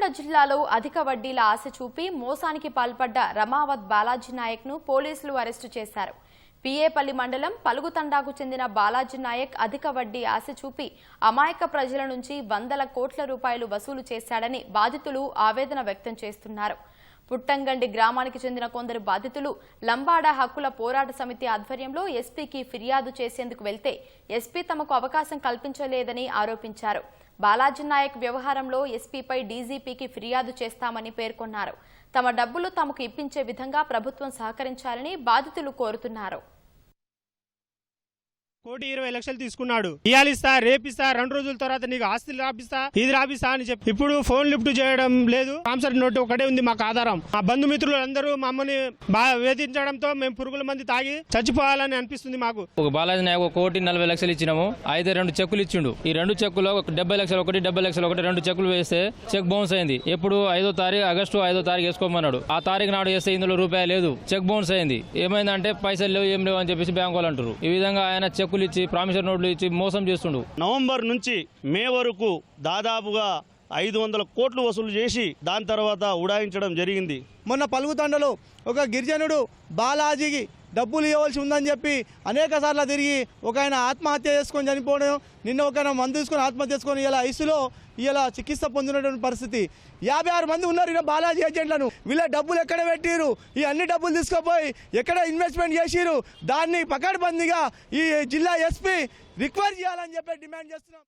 నల్గొండ జిల్లాలో అధిక వడ్డీల ఆశ చూపి మోసానికి పాల్పడ్డ రమావత్ బాలాజీ నాయక్ను పోలీసులు అరెస్టు చేశారు. పిఏపల్లి మండలం పలుగుతండాకు చెందిన బాలాజీ నాయక్ అధిక వడ్డీ ఆశ చూపి అమాయక ప్రజల నుంచి వందల కోట్ల రూపాయలు వసూలు చేశాడని బాధితులు ఆవేదన వ్యక్తం చేస్తున్నారు. పుట్టంగండి గ్రామానికి చెందిన కొందరు బాధితులు లంబాడ హక్కుల పోరాట సమితి ఆధ్వర్యంలో ఎస్పీకి ఫిర్యాదు చేసేందుకు వెళ్తే ఎస్పీ తమకు అవకాశం కల్పించలేదని ఆరోపించారు. బాలాజీ నాయక్ వ్యవహారంలో ఎస్పీపై డీజీపీకి ఫిర్యాదు చేస్తామని పేర్కొన్నారు. తమ డబ్బులు తమకు ఇప్పించే విధంగా ప్రభుత్వం సహకరించాలని బాధితులు కోరుతున్నారు. కోటి ఇరవై లక్షలు తీసుకున్నాడు. ఇయాలిస్తా రేపిస్తా రెండు రోజుల తర్వాత నీకు ఆస్తులు రాపిస్తా ఇది రాపిస్తా అని చెప్పి. ఇప్పుడు ఫోన్ లిఫ్ట్ చేయడం లేదు. కాన్సర్ నోట్ ఒకటే ఉంది మాకు ఆధారం. మా బంధుమిత్రులు అందరూ మమ్మల్ని బాగా వేధించడంతో మేము పురుగుల మంది తాగి చచ్చిపోవాలని అనిపిస్తుంది మాకు. ఒక బాలాజీ నాయకు ఒక కోటి నలభై లక్షలు ఇచ్చినాము. అయితే రెండు చెక్కులు ఇచ్చిండు. ఈ రెండు చెక్కులో ఒక డెబ్బై లక్షలు ఒకటి డెబ్బై లక్షలు ఒకటి రెండు చెక్కులు వేస్తే చెక్ బౌన్స్ అయింది. ఎప్పుడు ఐదో తారీఖు ఆగస్టు ఐదో తారీఖు వేసుకోమన్నాడు. ఆ తారీఖు నాడు వేస్తే ఇందులో రూపాయి లేదు. చెక్ బౌన్స్ అయింది. ఏమైందంటే పైసలు లేవు ఏం లేవు అని చెప్పేసి బ్యాంకు వాళ్ళు అంటారు ఈ విధంగా ఆయన చెక్కులు ఇచ్చి ప్రామిసర్ నోట్లు ఇచ్చి మోసం చేస్తుండు. నవంబర్ నుంచి మే వరకు దాదాపుగా ఐదు వందల కోట్లు వసూలు చేసి దాని తర్వాత ఉడాయించడం జరిగింది. మొన్న పలుగుతండలో ఒక గిరిజనుడు బాలాజీకి డబ్బులు ఇవ్వవలసి ఉందని చెప్పి అనేక సార్లు తిరిగి ఒక ఆయన ఆత్మహత్య చేసుకొని చనిపోవడం నిన్న ఒక ఆయన మందు తీసుకొని ఆత్మహత్య చేసుకొని ఇలా ఐసులో ఇలా చికిత్స పొందినటువంటి పరిస్థితి. యాభై ఆరు మంది ఉన్నారు ఇలా బాలాజీ ఏజెంట్లను. వీళ్ళ డబ్బులు ఎక్కడ పెట్టిరు ఈ అన్ని డబ్బులు తీసుకుపోయి ఎక్కడ ఇన్వెస్ట్మెంట్ చేసిరు దాన్ని పకడ్బందీగా ఈ జిల్లా ఎస్పీ రిక్వైర్ చేయాలని చెప్పి డిమాండ్ చేస్తున్నాం.